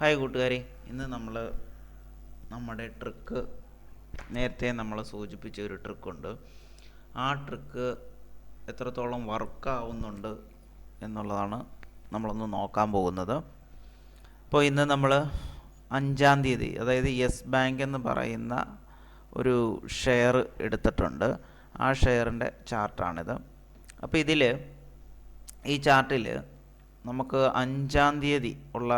Hi കൂട്ടുകാരെ. ഇന്ന് നമ്മൾ നമ്മുടെ ട്രിക്ക് നേരത്തെ നമ്മൾ സൂചിപ്പിച്ച ഒരു ട്രിക്കുണ്ട്. ആ ട്രിക്ക് എത്രത്തോളം വർക്കാവുന്നുണ്ട് എന്നുള്ളതാണ് നമ്മളൊന്ന് നോക്കാൻ പോകുന്നത്. അപ്പോൾ ഇന്ന് നമ്മൾ അഞ്ചാം തീയതി അതായത് യെസ് ബാങ്ക് എന്ന് പറയുന്ന ഒരു ഷെയർ എടുത്തിട്ടുണ്ട്. ആ ഷെയറിന്റെ ചാർട്ടാണിത്. അപ്പോൾ ഇതിൽ ഈ ചാർട്ടിൽ നമുക്ക് അഞ്ചാം തീയതി ഉള്ള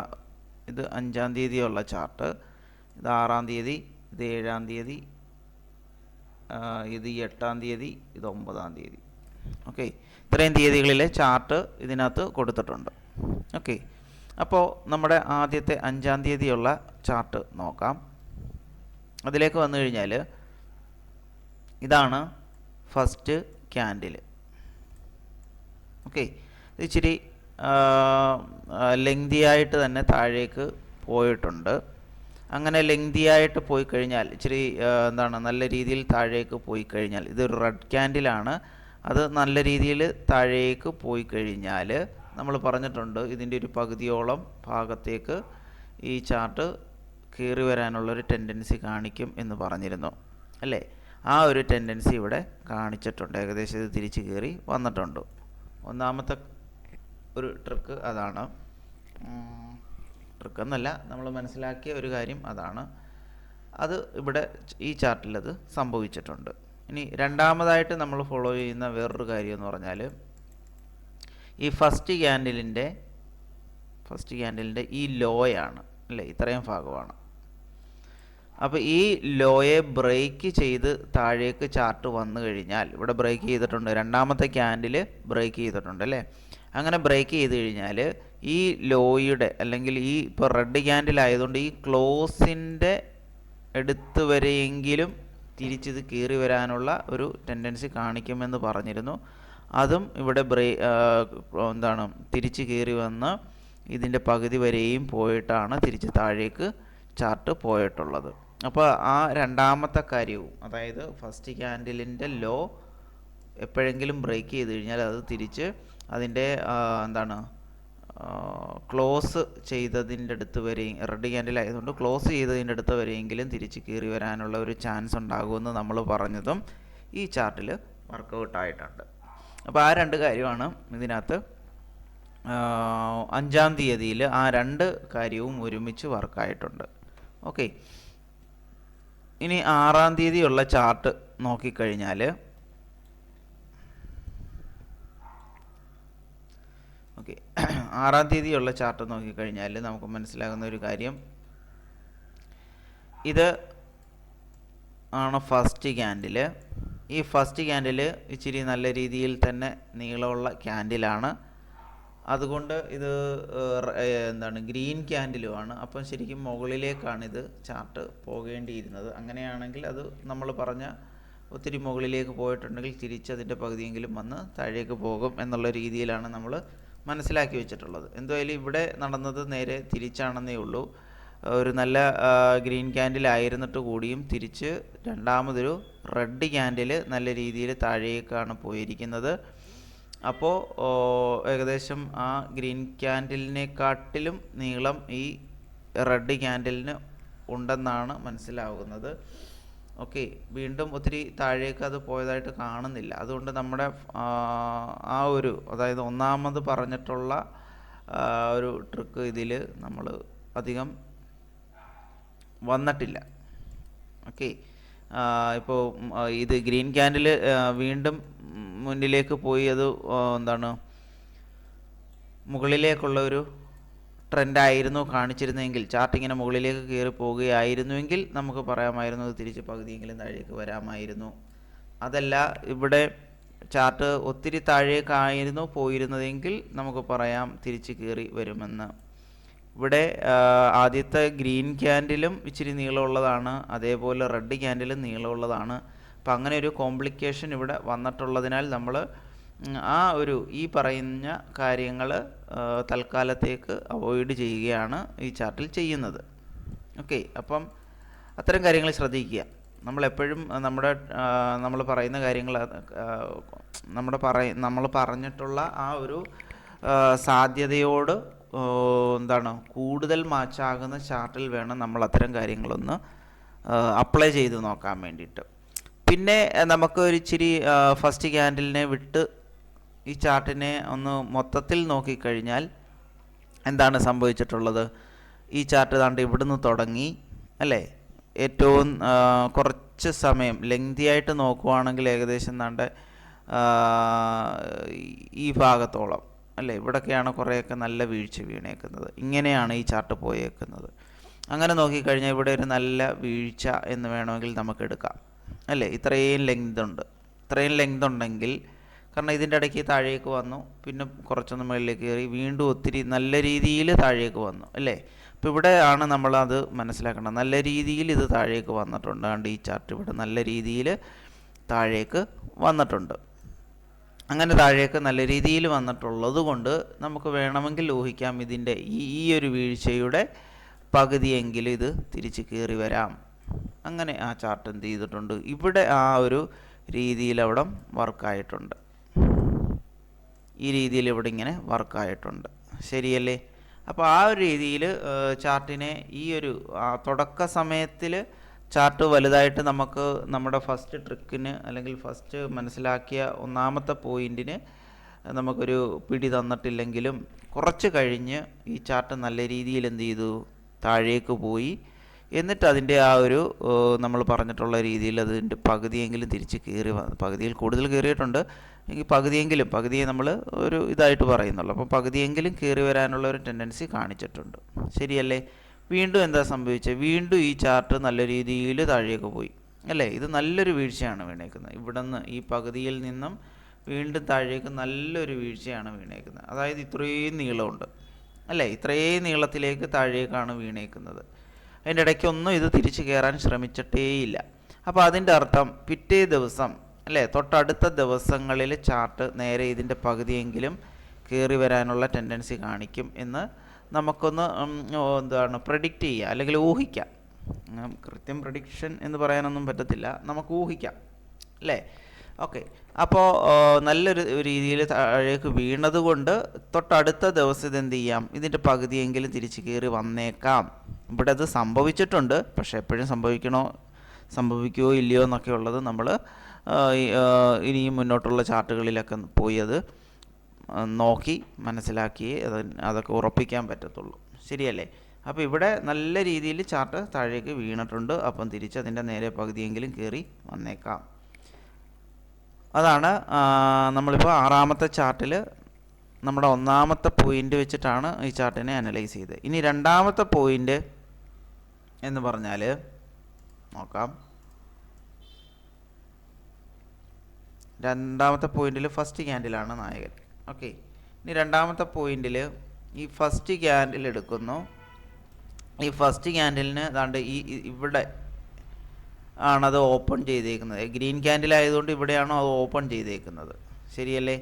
ഇത് അഞ്ചാം തീയതിയുള്ള ചാർട്ട് ഇത് ആറാം തീയതി ഇത് ഏഴാം തീയതി ഇത് എട്ടാം തീയതി ഇത് ഒമ്പതാം തീയതി. ഓക്കെ? ഇത്രയും തീയതികളിലെ ചാർട്ട് ഇതിനകത്ത് കൊടുത്തിട്ടുണ്ട്. ഓക്കെ? അപ്പോൾ നമ്മുടെ ആദ്യത്തെ അഞ്ചാം തീയതിയുള്ള ചാർട്ട് നോക്കാം. അതിലേക്ക് വന്നു കഴിഞ്ഞാൽ ഇതാണ് ഫസ്റ്റ് ക്യാൻഡിൽ ഓക്കെ? ഇച്ചിരി ലെങ്തി ആയിട്ട് തന്നെ താഴേക്ക് പോയിട്ടുണ്ട്. അങ്ങനെ ലെങ്തിയായിട്ട് പോയി കഴിഞ്ഞാൽ ഇച്ചിരി എന്താണ് നല്ല രീതിയിൽ താഴേക്ക് പോയി കഴിഞ്ഞാൽ ഇതൊരു റെഡ് ക്യാൻഡിലാണ്. അത് നല്ല രീതിയിൽ താഴേക്ക് പോയി കഴിഞ്ഞാൽ നമ്മൾ പറഞ്ഞിട്ടുണ്ട് ഇതിന്റെ ഒരു പകുതിയോളം ഭാഗത്തേക്ക് ഈ ചാർട്ട് കയറി വരാനുള്ളൊരു ടെൻഡൻസി കാണിക്കും എന്ന് പറഞ്ഞിരുന്നു അല്ലേ? ആ ഒരു ടെൻഡൻസി ഇവിടെ കാണിച്ചിട്ടുണ്ട്. ഏകദേശം ഇത് തിരിച്ച് കയറി വന്നിട്ടുണ്ട്. ഒന്നാമത്തെ ഒരു ട്രിക്ക് അതാണ്. ട്രിക്ക് എന്നല്ല നമ്മൾ മനസ്സിലാക്കിയ ഒരു കാര്യം അതാണ്. അത് ഇവിടെ ഈ ചാർട്ടിൽ അത് സംഭവിച്ചിട്ടുണ്ട്. ഇനി രണ്ടാമതായിട്ട് നമ്മൾ ഫോളോ ചെയ്യുന്ന വേറൊരു കാര്യം എന്ന് പറഞ്ഞാൽ ഈ ഫസ്റ്റ് ക്യാൻഡിലിന്റെ ഫസ്റ്റ് ക്യാൻഡിലിന്റെ ഈ ലോയാണ് അല്ലേ? ഇത്രയും ഭാഗമാണ്. അപ്പോൾ ഈ ലോയെ ബ്രേക്ക് ചെയ്ത് താഴേക്ക് ചാർട്ട് വന്നു കഴിഞ്ഞാൽ ഇവിടെ ബ്രേക്ക് ചെയ്തിട്ടുണ്ട്. രണ്ടാമത്തെ ക്യാൻഡിൽ ബ്രേക്ക് ചെയ്തിട്ടുണ്ട് അല്ലേ? അങ്ങനെ ബ്രേക്ക് ചെയ്ത് കഴിഞ്ഞാൽ ഈ ലോയുടെ അല്ലെങ്കിൽ ഈ ഇപ്പോൾ റെഡ് ക്യാൻഡിൽ ആയതുകൊണ്ട് ഈ ക്ലോസിന്റെ എടുത്ത് വരെയെങ്കിലും തിരിച്ചിത് കീറി വരാനുള്ള ഒരു ടെൻഡൻസി കാണിക്കുമെന്ന് പറഞ്ഞിരുന്നു. അതും ഇവിടെ ബ്രേ എന്താണ് തിരിച്ച് കീറി വന്ന് ഇതിന്റെ പകുതി വരെയും പോയിട്ടാണ് തിരിച്ച് താഴേക്ക് ചാർട്ട് പോയിട്ടുള്ളത്. അപ്പോൾ ആ രണ്ടാമത്തെ കാര്യവും അതായത് ഫസ്റ്റ് ക്യാൻഡിലിന്റെ ലോ എപ്പോഴെങ്കിലും ബ്രേക്ക് ചെയ്ത് കഴിഞ്ഞാൽ അത് തിരിച്ച് അതിന്റെ എന്താണ് ക്ലോസ് ചെയ്തതിന്റെ അടുത്ത് വരെ റെഡ് ക്യാൻഡിൽ ആയതുകൊണ്ട് ക്ലോസ് ചെയ്തതിന്റെ അടുത്ത് വരെയെങ്കിലും തിരിച്ച് കയറി വരാനുള്ള ഒരു ചാൻസ് ഉണ്ടാകുമെന്ന് നമ്മൾ പറഞ്ഞതും ഈ ചാർട്ടിൽ വർക്കൗട്ട് ആയിട്ടുണ്ട്. അപ്പോൾ ആ രണ്ട് കാര്യമാണ് ഇതിനകത്ത്. അഞ്ചാം തീയതിയിൽ ആ രണ്ട് കാര്യവും ഒരുമിച്ച് വർക്കായിട്ടുണ്ട്. ഓക്കെ. ഇനി ആറാം തീയതിയുള്ള ചാർട്ട് നോക്കിക്കഴിഞ്ഞാൽ ഓക്കെ. ആറാം തീയതിയുള്ള ചാർട്ട് നോക്കിക്കഴിഞ്ഞാൽ നമുക്ക് മനസ്സിലാകുന്ന ഒരു കാര്യം. ഇത് ആണ് ഫസ്റ്റ് ക്യാൻഡിൽ ഈ ഫസ്റ്റ് ക്യാൻഡിൽ ഇച്ചിരി നല്ല രീതിയിൽ തന്നെ നീളമുള്ള ക്യാൻഡിലാണ്. അതുകൊണ്ട് ഇത് എന്താണ് ഗ്രീൻ ക്യാൻഡിലുമാണ്. അപ്പം ശരിക്കും മുകളിലേക്കാണ് ഇത് ചാർട്ട് പോകേണ്ടിയിരുന്നത്. അങ്ങനെയാണെങ്കിൽ അത് നമ്മൾ പറഞ്ഞ ഒത്തിരി മുകളിലേക്ക് പോയിട്ടുണ്ടെങ്കിൽ തിരിച്ചതിന്റെ പകുതിയെങ്കിലും വന്ന് താഴേക്ക് പോകും എന്നുള്ള രീതിയിലാണ് നമ്മൾ മനസ്സിലാക്കി വെച്ചിട്ടുള്ളത്. എന്തായാലും ഇവിടെ നടന്നത് നേരെ തിരിച്ചാണെന്നേ ഉള്ളൂ. ഒരു നല്ല ഗ്രീൻ ക്യാൻഡിൽ ആയിരുന്നിട്ട് കൂടിയും തിരിച്ച് രണ്ടാമതൊരു റെഡ് ക്യാൻഡിൽ നല്ല രീതിയിൽ താഴേക്കാണ് പോയിരിക്കുന്നത്. അപ്പോൾ ഏകദേശം ആ ഗ്രീൻ ക്യാൻഡിലിനെക്കാട്ടിലും നീളം ഈ റെഡ് ക്യാൻഡിലിന് ഉണ്ടെന്നാണ് മനസ്സിലാകുന്നത് ഓക്കെ വീണ്ടും ഒത്തിരി താഴേക്ക് അത് പോയതായിട്ട് കാണുന്നില്ല. അതുകൊണ്ട് നമ്മുടെ ആ, ഒരു അതായത് ഒന്നാമത് പറഞ്ഞിട്ടുള്ള ഒരു ട്രിക്ക് ഇതിൽ നമ്മൾ അധികം വന്നിട്ടില്ല. ഓക്കെ ഇപ്പോൾ ഇത് ഗ്രീൻ ക്യാൻഡിൽ വീണ്ടും മുന്നിലേക്ക് പോയി അത് എന്താണ് മുകളിലേക്കുള്ള ഒരു ട്രെൻഡായിരുന്നു കാണിച്ചിരുന്നെങ്കിൽ ചാർട്ട് ഇങ്ങനെ മുകളിലേക്ക് കയറി പോവുകയായിരുന്നുവെങ്കിൽ നമുക്ക് പറയാമായിരുന്നു അത് തിരിച്ച് പകുതിയെങ്കിലും താഴേക്ക് വരാമായിരുന്നു. അതല്ല ഇവിടെ ചാർട്ട് ഒത്തിരി താഴേക്കായിരുന്നു പോയിരുന്നതെങ്കിൽ നമുക്ക് പറയാം തിരിച്ച് കയറി വരുമെന്ന്. ഇവിടെ ആദ്യത്തെ ഗ്രീൻ ക്യാൻഡിലും ഇച്ചിരി നീളമുള്ളതാണ് അതേപോലെ റെഡ് ക്യാൻഡിലും നീളമുള്ളതാണ്. അപ്പം അങ്ങനെ ഒരു കോംപ്ലിക്കേഷൻ ഇവിടെ വന്നിട്ടുള്ളതിനാൽ നമ്മൾ ആ ഒരു ഈ പറയുന്ന കാര്യങ്ങൾ തൽക്കാലത്തേക്ക് അവോയ്ഡ് ചെയ്യുകയാണ് ഈ ചാർട്ടിൽ ചെയ്യുന്നത്. ഓക്കെ അപ്പം അത്തരം കാര്യങ്ങൾ ശ്രദ്ധിക്കുക. നമ്മളെപ്പോഴും നമ്മുടെ നമ്മൾ പറയുന്ന കാര്യങ്ങൾ നമ്മുടെ പറയ നമ്മൾ പറഞ്ഞിട്ടുള്ള ആ ഒരു സാധ്യതയോട് എന്താണ് കൂടുതൽ മാച്ചാകുന്ന ചാർട്ടിൽ വേണം നമ്മൾ അത്തരം കാര്യങ്ങളൊന്ന് അപ്ലൈ ചെയ്ത് നോക്കാൻ വേണ്ടിയിട്ട്. പിന്നെ നമുക്ക് ഒരു ഇച്ചിരി ഫസ്റ്റ് ക്യാൻഡിലിനെ വിട്ട് ഈ ചാർട്ടിനെ ഒന്ന് മൊത്തത്തിൽ നോക്കിക്കഴിഞ്ഞാൽ എന്താണ് സംഭവിച്ചിട്ടുള്ളത്? ഈ ചാർട്ട് താണ്ട് ഇവിടുന്ന് തുടങ്ങി അല്ലേ? ഏറ്റവും കുറച്ച് സമയം ലെങ്തി ആയിട്ട് നോക്കുവാണെങ്കിൽ ഏകദേശം താണ്ട് ഈ ഭാഗത്തോളം അല്ലേ? ഇവിടൊക്കെയാണ് കുറേയൊക്കെ നല്ല വീഴ്ച വീണേക്കുന്നത്. ഇങ്ങനെയാണ് ഈ ചാർട്ട് പോയേക്കുന്നത്. അങ്ങനെ നോക്കിക്കഴിഞ്ഞാൽ ഇവിടെ ഒരു നല്ല വീഴ്ച എന്ന് വേണമെങ്കിൽ നമുക്ക് എടുക്കാം അല്ലേ? ഇത്രയും ലെങ്ത് ഉണ്ട് ഇത്രയും ലെങ്ത് ഉണ്ടെങ്കിൽ കാരണം ഇതിന്റെ ഇടയ്ക്ക് താഴേക്ക് വന്നു. പിന്നെ കുറച്ചൊന്ന് മുകളിലേക്ക് കയറി വീണ്ടും ഒത്തിരി നല്ല രീതിയിൽ താഴേക്ക് വന്നു അല്ലേ? അപ്പോൾ ഇവിടെ ആണ് നമ്മളത് മനസ്സിലാക്കേണ്ടത്. നല്ല രീതിയിൽ ഇത് താഴേക്ക് വന്നിട്ടുണ്ട്. അതുകൊണ്ട് ഈ ചാർട്ട് ഇവിടെ നല്ല രീതിയിൽ താഴേക്ക് വന്നിട്ടുണ്ട്. അങ്ങനെ താഴേക്ക് നല്ല രീതിയിൽ വന്നിട്ടുള്ളത് കൊണ്ട് നമുക്ക് വേണമെങ്കിൽ ഊഹിക്കാം ഇതിന്റെ ഈ ഒരു വീഴ്ചയുടെ പകുതിയെങ്കിലും ഇത് തിരിച്ച് കയറി വരാം. അങ്ങനെ ആ ചാർട്ട് എന്ത് ചെയ്തിട്ടുണ്ട്? ഇവിടെ ആ ഒരു രീതിയിൽ അവിടെ വർക്കായിട്ടുണ്ട് ഈ രീതിയിൽ ഇവിടെ ഇങ്ങനെ വർക്കായിട്ടുണ്ട് ശരിയല്ലേ? അപ്പോൾ ആ ഒരു രീതിയിൽ ചാർട്ടിനെ ഈ ഒരു തുടക്ക സമയത്തിൽ ചാർട്ട് വലുതായിട്ട് നമുക്ക് നമ്മുടെ ഫസ്റ്റ് ട്രിക്കിന് അല്ലെങ്കിൽ ഫസ്റ്റ് മനസ്സിലാക്കിയ ഒന്നാമത്തെ പോയിന്റിന് നമുക്കൊരു പിടി തന്നിട്ടില്ലെങ്കിലും കുറച്ച് കഴിഞ്ഞ് ഈ ചാർട്ട് നല്ല രീതിയിൽ എന്ത് ചെയ്തു? താഴേക്ക് പോയി. എന്നിട്ട് അതിന്റെ ആ ഒരു നമ്മൾ പറഞ്ഞിട്ടുള്ള രീതിയിൽ അതിന്റെ പകുതിയെങ്കിലും തിരിച്ച് കയറി വ- പകുതിയിൽ കൂടുതൽ കയറിയിട്ടുണ്ട്. എങ്കിൽ പകുതിയെങ്കിലും പകുതിയെ നമ്മൾ ഒരു ഇതായിട്ട് പറയുന്നുള്ളൂ. അപ്പോൾ പകുതിയെങ്കിലും കയറി വരാനുള്ള ഒരു ടെൻഡൻസി കാണിച്ചിട്ടുണ്ട്. ശരിയല്ലേ? വീണ്ടും എന്താ സംഭവിച്ചത്? വീണ്ടും ഈ ചാർട്ട് നല്ല രീതിയിൽ താഴേക്ക് പോയി. അല്ലേ? ഇത് നല്ലൊരു വീഴ്ചയാണ് വീണേക്കുന്നത്. ഇവിടെ നിന്ന് ഈ പകുതിയിൽ നിന്നും വീണ്ടും താഴേക്ക് നല്ലൊരു വീഴ്ചയാണ് വീണേക്കുന്നത്. അതായത് ഇത്രയും നീളമുണ്ട്. അല്ലേ? ഇത്രയും നീളത്തിലേക്ക് താഴേക്കാണ് വീണേക്കുന്നത്. അതിന്റെ ഇടയ്ക്കൊന്നും ഇത് തിരിച്ചു കയറാൻ ശ്രമിച്ചിട്ടേയില്ല. അപ്പോൾ അതിന്റെ അർത്ഥം പിറ്റേ ദിവസം അല്ലേ തൊട്ടടുത്ത ദിവസങ്ങളിൽ ചാർട്ട് നേരെ ഇതിന്റെ പകുതിയെങ്കിലും കയറി വരാനുള്ള ടെൻഡൻസി കാണിക്കും എന്ന് നമുക്കൊന്ന് എന്താണ് പ്രഡിക്റ്റ് ചെയ്യുക അല്ലെങ്കിൽ ഊഹിക്കാം. കൃത്യം പ്രഡിക്ഷൻ എന്ന് പറയാനൊന്നും പറ്റത്തില്ല. നമുക്ക് ഊഹിക്കാം. അല്ലേ? ഓക്കെ. അപ്പോൾ നല്ലൊരു രീതിയിൽ താഴേക്ക് വീണതുകൊണ്ട് തൊട്ടടുത്ത ദിവസം ഇത് എന്ത് ചെയ്യാം? ഇതിന്റെ പകുതിയെങ്കിലും തിരിച്ച് കയറി വന്നേക്കാം. ഇവിടെ അത് സംഭവിച്ചിട്ടുണ്ട്. പക്ഷേ എപ്പോഴും സംഭവിക്കണോ സംഭവിക്കുമോ ഇല്ലയോ എന്നൊക്കെ ഉള്ളത് നമ്മൾ ഇനിയും മുന്നോട്ടുള്ള ചാർട്ടുകളിലൊക്കെ പോയി അത് നോക്കി മനസ്സിലാക്കി അത് അതൊക്കെ ഉറപ്പിക്കാൻ പറ്റത്തുള്ളൂ. ശരിയല്ലേ? അപ്പോൾ ഇവിടെ നല്ല രീതിയിൽ ചാർട്ട് താഴേക്ക് വീണിട്ടുണ്ട്. അപ്പം തിരിച്ച് അതിന്റെ നേരെ പകുതിയെങ്കിലും കയറി വന്നേക്കാം. അതാണ് നമ്മളിപ്പോൾ ആറാമത്തെ ചാർട്ടിൽ നമ്മുടെ ഒന്നാമത്തെ പോയിന്റ് വെച്ചിട്ടാണ് ഈ ചാർട്ടിനെ അനലൈസ് ചെയ്തത്. ഇനി രണ്ടാമത്തെ പോയിന്റ് എന്ന് പറഞ്ഞാൽ നോക്കാം. രണ്ടാമത്തെ പോയിന്റിൽ ഫസ്റ്റ് ക്യാൻഡിലാണ് നായകൻ. ഓക്കെ ഇനി രണ്ടാമത്തെ പോയിന്റിൽ ഈ ഫസ്റ്റ് ക്യാൻഡിൽ എടുക്കുന്നു. ഈ ഫസ്റ്റ് ക്യാൻഡിലിന് ഏതാണ്ട് ഈ- ഇവിടെ ആണത് ഓപ്പൺ ചെയ്തേക്കുന്നത്. ഗ്രീൻ ക്യാൻഡിൽ ആയതുകൊണ്ട് ഇവിടെയാണോ അത് ഓപ്പൺ ചെയ്തേക്കുന്നത്. ശരിയല്ലേ?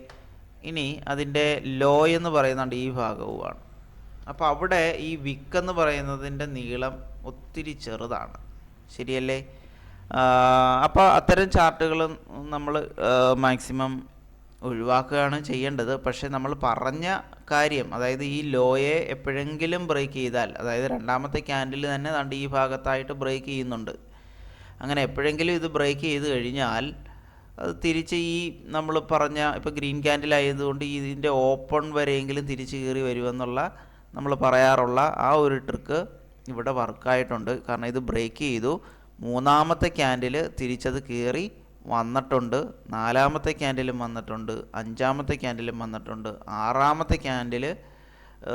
ഇനി അതിന്റെ ലോ എന്ന് പറയുന്നുണ്ട് ഈ ഭാഗവുമാണ്. അപ്പോൾ അവിടെ ഈ വിക്ക് എന്ന് പറയുന്നതിന്റെ നീളം ഒത്തിരി ചെറുതാണ്. ശരിയല്ലേ? അപ്പോൾ അത്തരം ചാർട്ടുകൾ നമ്മൾ മാക്സിമം ഒഴിവാക്കുകയാണ് ചെയ്യേണ്ടത്. പക്ഷേ നമ്മൾ പറഞ്ഞ കാര്യം അതായത് ഈ ലോയെ എപ്പോഴെങ്കിലും ബ്രേക്ക് ചെയ്താൽ അതായത് രണ്ടാമത്തെ ക്യാൻഡിൽ തന്നെ ഈ ഭാഗത്തായിട്ട് ബ്രേക്ക് ചെയ്യുന്നുണ്ട്. അങ്ങനെ എപ്പോഴെങ്കിലും ഇത് ബ്രേക്ക് ചെയ്ത് കഴിഞ്ഞാൽ അത് തിരിച്ച് ഈ നമ്മൾ പറഞ്ഞ ഇപ്പോൾ ഗ്രീൻ ക്യാൻഡിൽ ആയതുകൊണ്ട് ഇതിന്റെ ഓപ്പൺ വരെയെങ്കിലും തിരിച്ച് കയറി വരുമെന്നുള്ള നമ്മൾ പറയാറുള്ള ആ ഒരു ട്രിക്ക് ഇവിടെ വർക്കായിട്ടുണ്ട് കാരണം ഇത് ബ്രേക്ക് ചെയ്തു. മൂന്നാമത്തെ ക്യാൻഡിൽ തിരിച്ചത് കയറി വന്നിട്ടുണ്ട്. നാലാമത്തെ ക്യാൻഡിലും വന്നിട്ടുണ്ട്. അഞ്ചാമത്തെ ക്യാൻഡിലും വന്നിട്ടുണ്ട്. ആറാമത്തെ ക്യാൻഡിൽ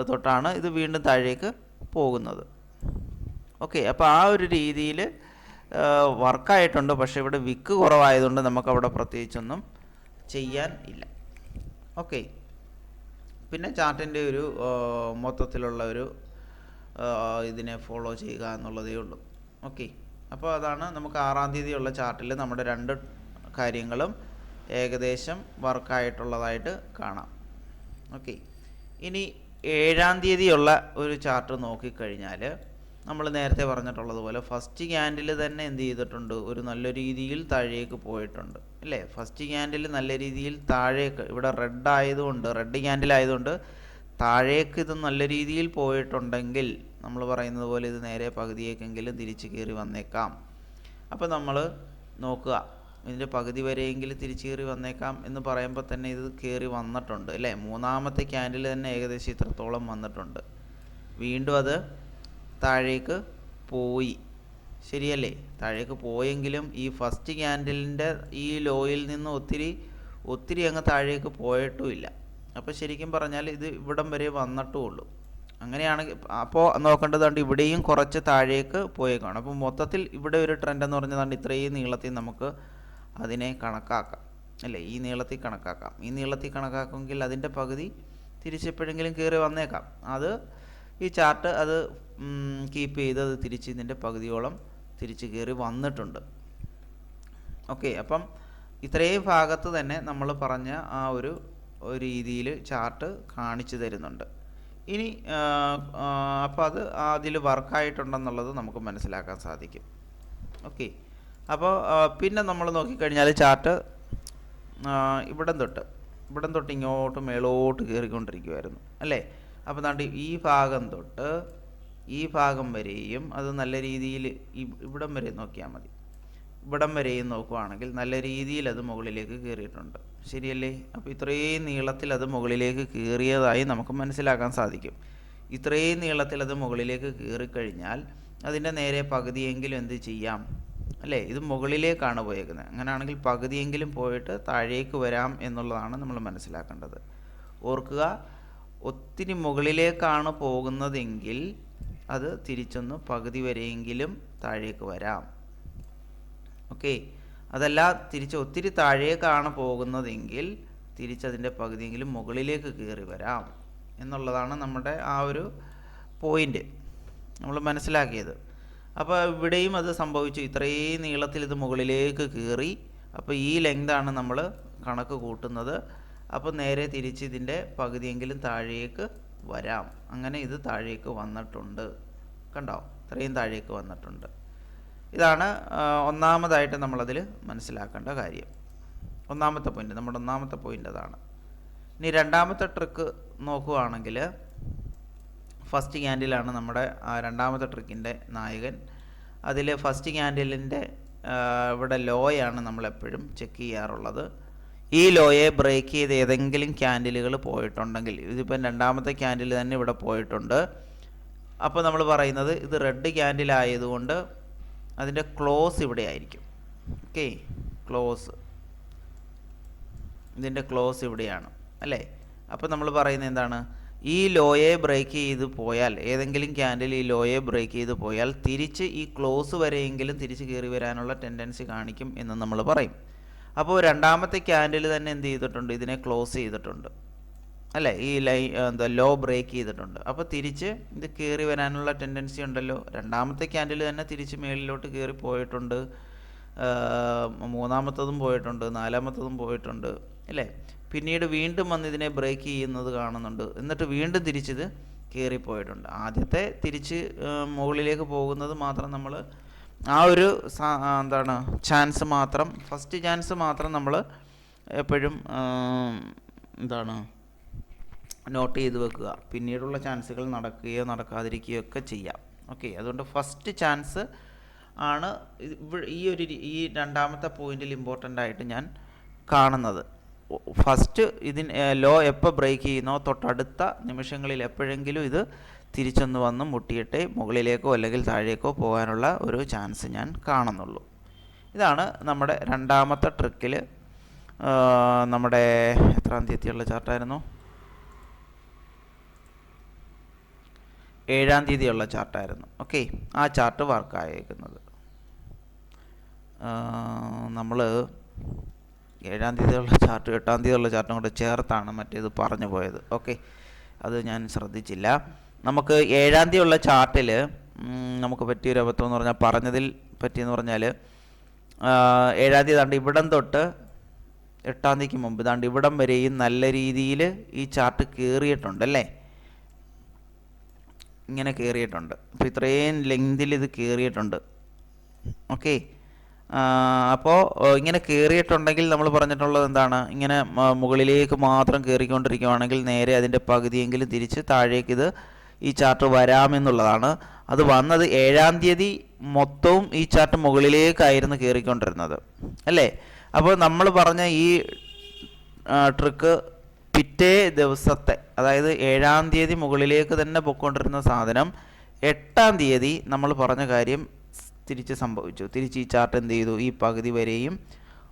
തൊട്ടാണ് ഇത് വീണ്ടും താഴേക്ക് പോകുന്നത്. ഓക്കെ അപ്പോൾ ആ ഒരു രീതിയിൽ വർക്കായിട്ടുണ്ട് പക്ഷേ ഇവിടെ വിക്ക് കുറവായതുകൊണ്ട് നമുക്കവിടെ പ്രത്യേകിച്ചൊന്നും ചെയ്യാൻ ഇല്ല. ഓക്കെ. പിന്നെ ചാർട്ടിന്റെ ഒരു മൊത്തത്തിലുള്ള ഒരു ഇതിനെ ഫോളോ ചെയ്യുക എന്നുള്ളതേ ഉള്ളൂ. ഓക്കെ. അപ്പോൾ അതാണ് നമുക്ക് ആറാം തീയതിയുള്ള ചാർട്ടിൽ നമ്മുടെ രണ്ട് കാര്യങ്ങളും ഏകദേശം വർക്കായിട്ടുള്ളതായിട്ട് കാണാം. ഓക്കെ. ഇനി ഏഴാം തീയതിയുള്ള ഒരു ചാർട്ട് നോക്കിക്കഴിഞ്ഞാൽ നമ്മൾ നേരത്തെ പറഞ്ഞിട്ടുള്ളതുപോലെ ഫസ്റ്റ് ക്യാൻഡിൽ തന്നെ എന്ത് ചെയ്തിട്ടുണ്ട്? ഒരു നല്ല രീതിയിൽ താഴേക്ക് പോയിട്ടുണ്ട്. അല്ലേ? ഫസ്റ്റ് ക്യാൻഡിൽ നല്ല രീതിയിൽ താഴേക്ക് ഇവിടെ റെഡ് ആയതുകൊണ്ട് റെഡ് ക്യാൻഡിൽ ആയതുകൊണ്ട് താഴേക്ക് ഇത് നല്ല രീതിയിൽ പോയിട്ടുണ്ടെങ്കിൽ നമ്മൾ പറയുന്നത് പോലെ ഇത് നേരെ പകുതിയേക്കെങ്കിലും തിരിച്ച് കയറി വന്നേക്കാം. അപ്പോൾ നമ്മൾ നോക്കുക ഇതിന്റെ പകുതി വരെയെങ്കിലും തിരിച്ച് കയറി വന്നേക്കാം എന്ന് പറയുമ്പോൾ തന്നെ ഇത് കയറി വന്നിട്ടുണ്ട്. അല്ലേ? മൂന്നാമത്തെ ക്യാൻഡിൽ തന്നെ ഏകദേശം ഇത്രത്തോളം വന്നിട്ടുണ്ട്. വീണ്ടും അത് താഴേക്ക് പോയി. ശരിയല്ലേ? താഴേക്ക് പോയെങ്കിലും ഈ ഫസ്റ്റ് ക്യാൻഡിലിന്റെ ഈ ലോയിൽ നിന്ന് ഒത്തിരി ഒത്തിരി അങ്ങ് താഴേക്ക് പോയിട്ടുമില്ല. അപ്പോൾ ശരിക്കും പറഞ്ഞാൽ ഇത് ഇവിടം വരെ വന്നിട്ടുള്ളൂ. അങ്ങനെയാണെങ്കിൽ അപ്പോൾ നോക്കേണ്ടതുണ്ട് ഇവിടെയും കുറച്ച് താഴേക്ക് പോയേക്കാണ്. അപ്പോൾ മൊത്തത്തിൽ ഇവിടെ ഒരു ട്രെൻഡ് എന്ന് പറഞ്ഞതാണ് ഇത്രയും നീളത്തിൽ നമുക്ക് അതിനെ കണക്കാക്കാം. അല്ലേ? ഈ നീളത്തിൽ കണക്കാക്കാം. ഈ നീളത്തിൽ കണക്കാക്കുമെങ്കിൽ അതിന്റെ പകുതി തിരിച്ചെപ്പോഴെങ്കിലും കയറി വന്നേക്കാം. അത് ഈ ചാർട്ട് അത് കീപ്പ് ചെയ്ത് അത് തിരിച്ച് ഇതിന്റെ പകുതിയോളം തിരിച്ച് കയറി വന്നിട്ടുണ്ട്. ഓക്കെ അപ്പം ഇത്രയും ഭാഗത്ത് തന്നെ നമ്മൾ പറഞ്ഞ ആ ഒരു രീതിയിൽ ചാർട്ട് കാണിച്ചു തരുന്നുണ്ട്. ഇനി അപ്പോൾ അത് അതിൽ വർക്കായിട്ടുണ്ടെന്നുള്ളത് നമുക്ക് മനസ്സിലാക്കാൻ സാധിക്കും. ഓക്കെ അപ്പോൾ പിന്നെ നമ്മൾ നോക്കിക്കഴിഞ്ഞാൽ ചാർട്ട് ഇവിടം തൊട്ട് ഇവിടം തൊട്ട് ഇങ്ങോട്ട് മേളോട്ട് കയറിക്കൊണ്ടിരിക്കുമായിരുന്നു അല്ലേ? അപ്പോൾ ദാണ്ട് ഈ ഭാഗം തൊട്ട് ഈ ഭാഗം വരെയും അത് നല്ല രീതിയിൽ ഇവിടം വരെ നോക്കിയാൽ മതി. ഇവിടം വരെയും നോക്കുവാണെങ്കിൽ നല്ല രീതിയിൽ അത് മുകളിലേക്ക് കയറിയിട്ടുണ്ട്. ശരിയല്ലേ? അപ്പോൾ ഇത്രയും നീളത്തിൽ അത് മുകളിലേക്ക് കയറിയതായി നമുക്ക് മനസ്സിലാക്കാൻ സാധിക്കും. ഇത്രയും നീളത്തിൽ അത് മുകളിലേക്ക് കയറിക്കഴിഞ്ഞാൽ അതിന്റെ നേരെ പകുതിയെങ്കിലും എന്ത് ചെയ്യാം? അല്ലേ? ഇത് മുകളിലേക്കാണ് പോയേക്കുന്നത്. അങ്ങനെയാണെങ്കിൽ പകുതിയെങ്കിലും പോയിട്ട് താഴേക്ക് വരാം എന്നുള്ളതാണ് നമ്മൾ മനസ്സിലാക്കേണ്ടത്. ഓർക്കുക ഒത്തിരി മുകളിലേക്കാണ് പോകുന്നതെങ്കിൽ അത് തിരിച്ചൊന്ന് പകുതി വരെയെങ്കിലും താഴേക്ക് വരാം. ഓക്കെ? അതല്ല തിരിച്ച് ഒത്തിരി താഴേക്കാണ് പോകുന്നതെങ്കിൽ തിരിച്ചതിന്റെ പകുതിയെങ്കിലും മുകളിലേക്ക് കയറി വരാം എന്നുള്ളതാണ് നമ്മുടെ ആ ഒരു പോയിന്റ് നമ്മൾ മനസ്സിലാക്കിയത്. അപ്പോൾ ഇവിടെയും അത് സംഭവിച്ചു. ഇത്രയും നീളത്തിൽ ഇത് മുകളിലേക്ക് കയറി. അപ്പോൾ ഈ ലെങ്താണ് നമ്മൾ കണക്ക് കൂട്ടുന്നത്. അപ്പോൾ നേരെ തിരിച്ച് ഇതിന്റെ പകുതിയെങ്കിലും താഴേക്ക് വരാം. അങ്ങനെ ഇത് താഴേക്ക് വന്നിട്ടുണ്ട്. കണ്ടോ? ഇത്രയും താഴേക്ക് വന്നിട്ടുണ്ട്. ഇതാണ് ഒന്നാമതായിട്ട് നമ്മളതിൽ മനസ്സിലാക്കേണ്ട കാര്യം. ഒന്നാമത്തെ പോയിന്റ് നമ്മുടെ ഒന്നാമത്തെ പോയിന്റ് അതാണ്. ഇനി രണ്ടാമത്തെ ട്രിക്ക് നോക്കുകയാണെങ്കിൽ ഫസ്റ്റ് ക്യാൻഡിലാണ് നമ്മുടെ രണ്ടാമത്തെ ട്രിക്കിന്റെ നായകൻ. അതിൽ ഫസ്റ്റ് ക്യാൻഡിലിന്റെ ഇവിടെ ലോയാണ് നമ്മളെപ്പോഴും ചെക്ക് ചെയ്യാറുള്ളത്. ഈ ലോയെ ബ്രേക്ക് ചെയ്ത് ഏതെങ്കിലും ക്യാൻഡിലുകൾ പോയിട്ടുണ്ടെങ്കിൽ ഇതിപ്പം രണ്ടാമത്തെ ക്യാൻഡിൽ തന്നെ ഇവിടെ പോയിട്ടുണ്ട്. അപ്പോൾ നമ്മൾ പറയുന്നത് ഇത് റെഡ് ക്യാൻഡിൽ ആയതുകൊണ്ട് അതിന്റെ ക്ലോസ് ഇവിടെ ആയിരിക്കും. ഓക്കെ ക്ലോസ് ഇതിന്റെ ക്ലോസ് ഇവിടെയാണ്. അല്ലേ? അപ്പോൾ നമ്മൾ പറയുന്നത് എന്താണ്? ഈ ലോയെ ബ്രേക്ക് ചെയ്ത് പോയാൽ ഏതെങ്കിലും ക്യാൻഡിൽ ഈ ലോയെ ബ്രേക്ക് ചെയ്ത് പോയാൽ തിരിച്ച് ഈ ക്ലോസ് വരെയെങ്കിലും തിരിച്ച് കയറി വരാനുള്ള ടെൻഡൻസി കാണിക്കും എന്ന് നമ്മൾ പറയും. അപ്പോൾ രണ്ടാമത്തെ ക്യാൻഡിൽ തന്നെ എന്ത് ചെയ്തിട്ടുണ്ട്? ഇതിനെ ക്ലോസ് ചെയ്തിട്ടുണ്ട്. അല്ലേ? ഈ ലൈ എന്താ ലോ ബ്രേക്ക് ചെയ്തിട്ടുണ്ട്. അപ്പോൾ തിരിച്ച് ഇത് കയറി വരാനുള്ള ടെൻഡൻസി ഉണ്ടല്ലോ. രണ്ടാമത്തെ ക്യാൻഡിൽ തന്നെ തിരിച്ച് മേളിലോട്ട് കയറി പോയിട്ടുണ്ട്. മൂന്നാമത്തതും പോയിട്ടുണ്ട്. നാലാമത്തതും പോയിട്ടുണ്ട്. അല്ലേ? പിന്നീട് വീണ്ടും വന്ന് ഇതിനെ ബ്രേക്ക് ചെയ്യുന്നത് കാണുന്നുണ്ട്. എന്നിട്ട് വീണ്ടും തിരിച്ചിത് കയറിപ്പോയിട്ടുണ്ട് ആദ്യത്തെ തിരിച്ച് മുകളിലേക്ക് പോകുന്നത് മാത്രം നമ്മൾ ആ ഒരു എന്താണ് ചാൻസ് മാത്രം ഫസ്റ്റ് ചാൻസ് മാത്രം നമ്മൾ എപ്പോഴും എന്താണ് നോട്ട് ചെയ്ത് വെക്കുക. പിന്നീടുള്ള ചാൻസുകൾ നടക്കുകയോ നടക്കാതിരിക്കുകയോ ഒക്കെ ചെയ്യാം. ഓക്കെ അതുകൊണ്ട് ഫസ്റ്റ് ചാൻസ് ആണ് ഈ ഒരു ഈ രണ്ടാമത്തെ പോയിന്റിൽ ഇമ്പോർട്ടന്റ് ആയിട്ട് ഞാൻ കാണുന്നത്. ഫസ്റ്റ് ഇതിന് ലോ എപ്പോൾ ബ്രേക്ക് ചെയ്യുന്നോ തൊട്ടടുത്ത നിമിഷങ്ങളിൽ എപ്പോഴെങ്കിലും ഇത് തിരിച്ചൊന്ന് വന്ന് മുട്ടിയിട്ട് മുകളിലേക്കോ അല്ലെങ്കിൽ താഴേക്കോ പോകാനുള്ള ഒരു ചാൻസ് ഞാൻ കാണുന്നുള്ളൂ. ഇതാണ് നമ്മുടെ രണ്ടാമത്തെ ട്രിക്കിൽ നമ്മുടെ എത്രാം തീയതിയുള്ള ചാർട്ടായിരുന്നു? ഏഴാം തീയതിയുള്ള ചാർട്ടായിരുന്നു. ഓക്കെ ആ ചാർട്ട് വർക്കായേക്കുന്നത് നമ്മൾ ഏഴാം തീയതിയുള്ള ചാർട്ട് എട്ടാം തീയതിയുള്ള ചാർട്ടും കൂടെ ചേർത്താണ് മറ്റേത് പറഞ്ഞു പോയത്. ഓക്കെ. അത് ഞാൻ ശ്രദ്ധിച്ചില്ല. നമുക്ക് ഏഴാം തീയതിയുള്ള ചാർട്ടിൽ നമുക്ക് പറ്റിയൊരു അബദ്ധം എന്ന് പറഞ്ഞാൽ പറഞ്ഞതിൽ പറ്റിയെന്ന് പറഞ്ഞാൽ ഏഴാം തീയതി ദാണ്ട് ഇവിടം തൊട്ട് എട്ടാം തീയതിക്ക് മുമ്പ് ദാണ്ട് ഇവിടം വരെയും നല്ല രീതിയിൽ ഈ ചാർട്ട് കയറിയിട്ടുണ്ട് അല്ലേ? ഇങ്ങനെ കയറിയിട്ടുണ്ട് അപ്പോൾ ഇത്രയും ലെങ്തിൽ ഇത് കയറിയിട്ടുണ്ട് ഓക്കെ. അപ്പോൾ ഇങ്ങനെ കയറിയിട്ടുണ്ടെങ്കിൽ നമ്മൾ പറഞ്ഞിട്ടുള്ളത് എന്താണ്? ഇങ്ങനെ മുകളിലേക്ക് മാത്രം കയറിക്കൊണ്ടിരിക്കുകയാണെങ്കിൽ നേരെ അതിന്റെ പകുതിയെങ്കിലും തിരിച്ച് താഴേക്ക് ഇത് ഈ ചാർട്ട് വരാമെന്നുള്ളതാണ്. അത് വന്നത് ഏഴാം തീയതി മൊത്തവും ഈ ചാർട്ട് മുകളിലേക്കായിരുന്നു കയറിക്കൊണ്ടിരുന്നത് അല്ലേ? അപ്പോൾ നമ്മൾ പറഞ്ഞ ഈ ട്രിക്ക് പിറ്റേ ദിവസത്തെ അതായത് ഏഴാം തീയതി മുകളിലേക്ക് തന്നെ പൊയ്ക്കൊണ്ടിരുന്ന സാധനം എട്ടാം തീയതി നമ്മൾ പറഞ്ഞ കാര്യം തിരിച്ച് സംഭവിച്ചു. തിരിച്ച് ഈ ചാർട്ട് എന്ത് ചെയ്തു? ഈ പകുതി വരെയും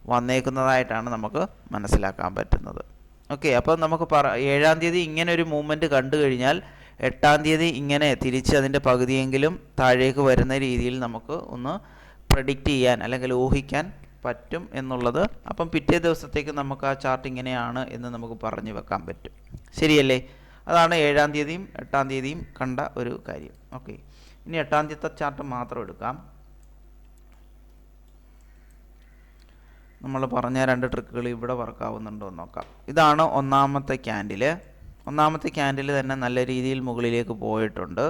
വന്നേക്കുന്നതായിട്ടാണ് നമുക്ക് മനസ്സിലാക്കാൻ പറ്റുന്നത്. ഓക്കെ അപ്പോൾ നമുക്ക് പറ ഏഴാം തീയതി ഇങ്ങനെ ഒരു മൂവ്മെന്റ് കണ്ടു കഴിഞ്ഞാൽ എട്ടാം തീയതി ഇങ്ങനെ തിരിച്ച് അതിന്റെ പകുതിയെങ്കിലും താഴേക്ക് വരുന്ന രീതിയിൽ നമുക്ക് ഒന്ന് പ്രഡിക്റ്റ് ചെയ്യാൻ അല്ലെങ്കിൽ ഊഹിക്കാൻ പറ്റും എന്നുള്ളത് അപ്പം പിറ്റേ ദിവസത്തേക്ക് നമുക്ക് ആ ചാർട്ട് ഇങ്ങനെയാണ് എന്ന് നമുക്ക് പറഞ്ഞു വെക്കാൻ പറ്റും. ശരിയല്ലേ? അതാണ് ഏഴാം തീയതിയും എട്ടാം തീയതിയും കണ്ട ഒരു കാര്യം. ഓക്കെ ഇനി എട്ടാം തീയത്തെ ചാർട്ട് മാത്രം എടുക്കാം. നമ്മൾ പറഞ്ഞ രണ്ട് ട്രിക്കുകൾ ഇവിടെ വർക്കാവുന്നുണ്ടോ എന്ന് നോക്കാം. ഇതാണ് ഒന്നാമത്തെ ക്യാൻഡിൽ ഒന്നാമത്തെ ക്യാൻഡിൽ തന്നെ നല്ല രീതിയിൽ മുകളിലേക്ക് പോയിട്ടുണ്ട്.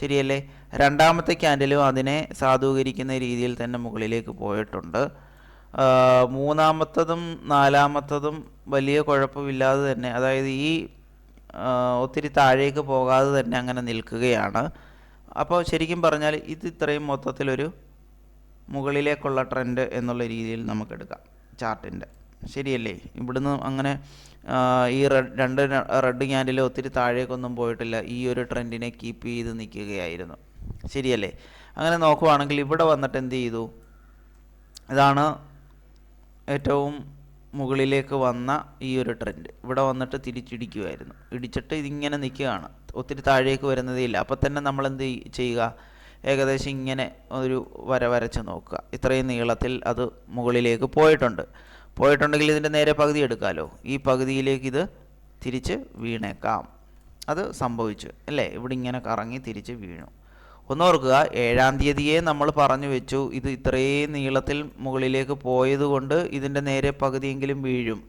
ശരിയല്ലേ? രണ്ടാമത്തെ ക്യാൻഡിലും അതിനെ സാധൂകരിക്കുന്ന രീതിയിൽ തന്നെ മുകളിലേക്ക് പോയിട്ടുണ്ട്. മൂന്നാമത്തതും നാലാമത്തതും വലിയ കുഴപ്പമില്ലാതെ തന്നെ അതായത് ഈ ഒത്തിരി താഴേക്ക് പോകാതെ തന്നെ അങ്ങനെ നിൽക്കുകയാണ്. അപ്പോൾ ശരിക്കും പറഞ്ഞാൽ ഇത് ഇത്രയും മൊത്തത്തിലൊരു മുകളിലേക്കുള്ള ട്രെൻഡ് എന്നുള്ള രീതിയിൽ നമുക്കെടുക്കാം ചാർട്ടിന്റെ. ശരിയല്ലേ? ഇവിടുന്ന് അങ്ങനെ ഈ റെഡ് രണ്ട് റെഡ് ക്യാൻഡിൽ ഒത്തിരി താഴേക്കൊന്നും പോയിട്ടില്ല. ഈ ഒരു ട്രെൻഡിനെ കീപ്പ് ചെയ്ത് നിൽക്കുകയായിരുന്നു. ശരിയല്ലേ? അങ്ങനെ നോക്കുവാണെങ്കിൽ ഇവിടെ വന്നിട്ട് എന്ത് ചെയ്തു? ഇതാണ് ഏറ്റവും മുകളിലേക്ക് വന്ന ഈ ഒരു ട്രെൻഡ് ഇവിടെ വന്നിട്ട് തിരിച്ചിടിക്കുമായിരുന്നു ഇടിച്ചിട്ട് ഇതിങ്ങനെ നിൽക്കുകയാണ്. ഒത്തിരി താഴേക്ക് വരുന്നതേ ഇല്ല. അപ്പോൾ തന്നെ നമ്മൾ എന്ത് ചെയ്യുക? ഏകദേശം ഇങ്ങനെ ഒരു വര വരച്ച് നോക്കുക. ഇത്രയും നീളത്തിൽ അത് മുകളിലേക്ക് പോയിട്ടുണ്ട്. പോയിട്ടുണ്ടെങ്കിൽ ഇതിന്റെ നേരെ പകുതി എടുക്കാമല്ലോ ഈ പകുതിയിലേക്ക് ഇത് തിരിച്ച് വീണേക്കാം. അത് സംഭവിച്ചു അല്ലേ? ഇവിടെ ഇങ്ങനെ കറങ്ങി തിരിച്ച് വീണു. ഒന്നോർക്കുക ഏഴാം തീയതിയെ നമ്മൾ പറഞ്ഞു വെച്ചു. ഇത് ഇത്രയും നീളത്തിൽ മുകളിലേക്ക് പോയതുകൊണ്ട് ഇതിന്റെ നേരെ പകുതിയെങ്കിലും വീഴും.